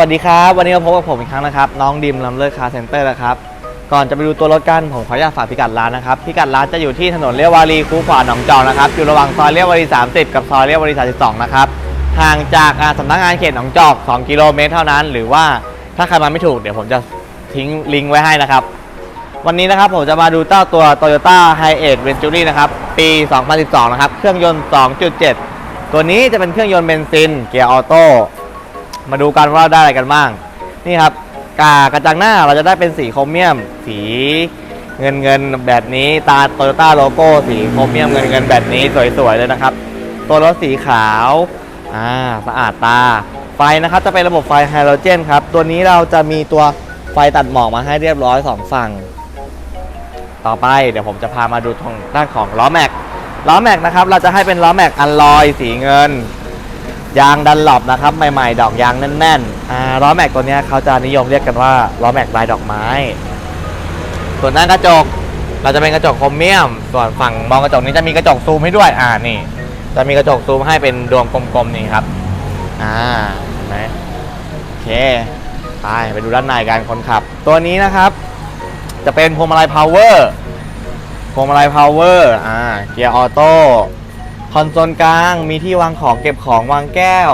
สวัสดีครับ วันนี้มาพบกับผมอีกครั้งนะครับ น้องดิมลำเลิศคาร์เซ็นเตอร์นะครับ ก่อนจะไปดูตัวรถกัน ผมขออนุญาตฝากพิกัดร้านนะครับ พิกัดร้านจะอยู่ที่ถนนเลียววารีคูขวาหนองจอกนะครับ อยู่ระหว่างซอยเลียววารี 30 กับซอยเลียววารี 32 นะครับ ห่างจากอ่าสำนักงานเขตหนองจอก 2 กิโลเมตรเท่านั้น หรือว่าถ้าใครมาไม่ถูกเดี๋ยวผมจะทิ้งลิงก์ไว้ให้นะครับ วันนี้นะครับผมจะมาดูเจ้าตัว Toyota h i a c e Venturi นะครับปี 2012 นะครับ เครื่องยนต์ 2.7 ตัวนี้จะเป็นเครื่องยนต์เบนซิน เกียร์ออโต้ มาดูกันว่าได้อะไรกันบ้าง นี่ครับกากระจังหน้าเราจะได้เป็นสีโครเมียม สีเงินเงินแบบนี้ตาโตโยต้าโลโก้สีโครเมียมเงินเงินแบบนี้สวยๆเลยนะครับ ตัวรถสีขาวอ่าสะอาดตา ไฟนะครับจะเป็นระบบไฟไฮโดรเจนครับ ตัวนี้เราจะมีตัวไฟตัดหมอกมาให้เรียบร้อยสองฝั่ง ต่อไปเดี๋ยวผมจะพามาดูทางด้านของล้อแม็กล้อแม็กนะครับเราจะให้เป็นล้อแม็กอัลลอยสีเงิน ยางดันหลบนะครับใหม่ๆ ดอกยางแน่นๆอ่าล้อแม็กตัวนี้เขาจะนิยมเรียกกันว่าล้อแม็กลายดอกไม้ ส่วนหน้ากระจกเราจะเป็นกระจกโครเมียม ส่วนฝั่งมองกระจกนี้จะมีกระจกซูมให้ด้วยอ่านี่ จะมีกระจกซูมให้เป็นดวงกลมๆนี่ครับอ่าเห็นไหมโอเคไปไปดูด้านในกันคนขับ ตัวนี้นะครับ จะเป็นพวงมาลัยพาวเวอร์พวงมาลัยพาวเวอร์อ่าเกียร์ออโต้ คอนโซลกลางมีที่วางของเก็บของวางแก้ว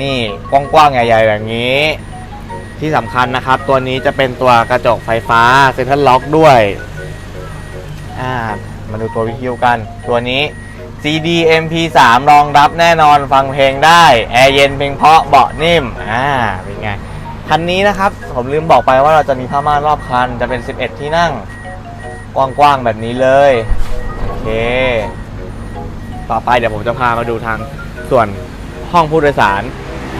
นี่กว้างๆใหญ่ๆแบบนี้ ที่สำคัญนะครับ ตัวนี้จะเป็นตัวกระจกไฟฟ้าเซ็นทรัลล็อกด้วยอ่ามาดูตัววิทยุกัน ตัวนี้ CD MP3 รองรับแน่นอนฟังเพลงได้ แอร์เย็นเพลงเพาะเบาะนิ่มอ่าเป็นไง คันนี้นะครับ ผมลืมบอกไปว่าเราจะมีผ้าม่านรอบคันจะเป็น 11 ที่นั่ง กว้างๆแบบนี้เลย โอเค ต่อไปเดี๋ยวผมจะพามาดูทางส่วนห้องผู้โดยสาร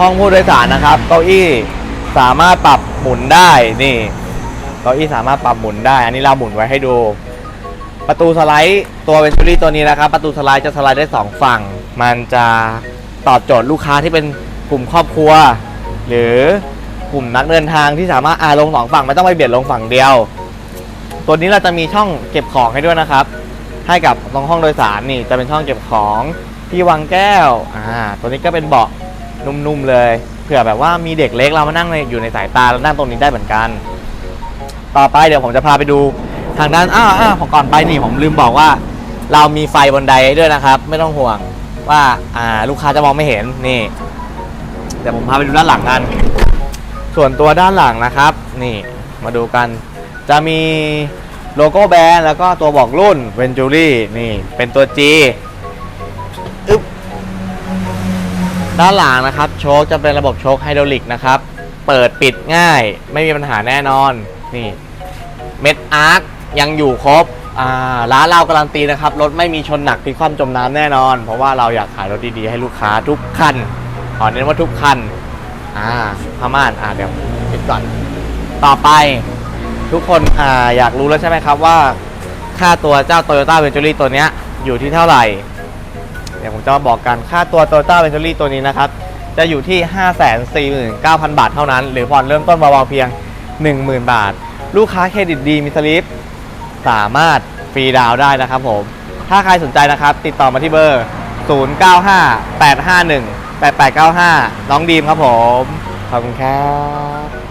ห้องผู้โดยสารนะครับ เก้าอี้สามารถปรับหมุนได้นี่ เก้าอี้สามารถปรับหมุนได้ อันนี้เราหมุนไว้ให้ดู ประตูสไลด์ตัวเวนจูรี่ตัวนี้นะครับ ประตูสไลด์จะสไลด์ได้สองฝั่ง มันจะตอบโจทย์ลูกค้าที่เป็นกลุ่มครอบครัว หรือกลุ่มนักเดินทางที่สามารถอาลงสองฝั่งไม่ต้องไปเบียดลงฝั่งเดียว ตัวนี้เราจะมีช่องเก็บของให้ด้วยนะครับ ให้กับตรงห้องโดยสารนี่จะเป็นช่องเก็บของที่วางแก้วอ่าตัวนี้ก็เป็นเบาะนุ่มๆเลยเผื่อแบบว่ามีเด็กเล็กเรามานั่งในอยู่ในสายตาแล้วนั่งตรงนี้ได้เหมือนกัน ต่อไปเดี๋ยวผมจะพาไปดูทางด้านอ้าวอ้าวผมก่อนไปนี่ผมลืมบอกว่า เรามีไฟบนไดด้วยนะครับ ไม่ต้องห่วงว่าอ่าลูกค้าจะมองไม่เห็นนี่เดี๋ยวผมพาไปดูด้านหลังกัน ส่วนตัวด้านหลังนะครับ นี่มาดูกันจะมี โลโก้แบรนด์แล้วก็ตัวบอกรุ่น v e n t u r y นี่เป็นตัว G อึ๊บด้านหลังนะครับโชคจะเป็นระบบโชคไฮดรอลิกนะครับ เปิดปิดง่าย ไม่มีปัญหาแน่นอนนี่เม็ดอาร์คยังอยู่ครบอ่าร้านเราการันตีนะครับ รถไม่มีชนหนักพลิกคว่ำจมน้ำแน่นอน เพราะว่าเราอยากขายรถดีๆ ให้ลูกค้าทุกคันขอเน้นว่าทุกคันอ่าพม่านอ่าเดี๋ยวปิดก่อน ต่อไป ทุกคนออยากรู้แล้วใช่ไหมครับว่า ค่าตัวเจ้า Toyota Ventury ตัวนี้อยู่ที่เท่าไหร่ เดี๋ยวผมจะมาบอกกันค่าตัว Toyota Ventury ตัวนี้นะครับ จะอยู่ที่ 549,000 บาทเท่านั้น หรือผ่อนเริ่มต้นเบาๆเพียง 10,000 บาท ลูกค้าเครดิตดีมีสลิปสามารถฟรีดาวได้นะครับผม ถ้าใครสนใจนะครับ ติดต่อมาที่เบอร์ 0958518895 น้องดีมครับผม ขอบคุณครับ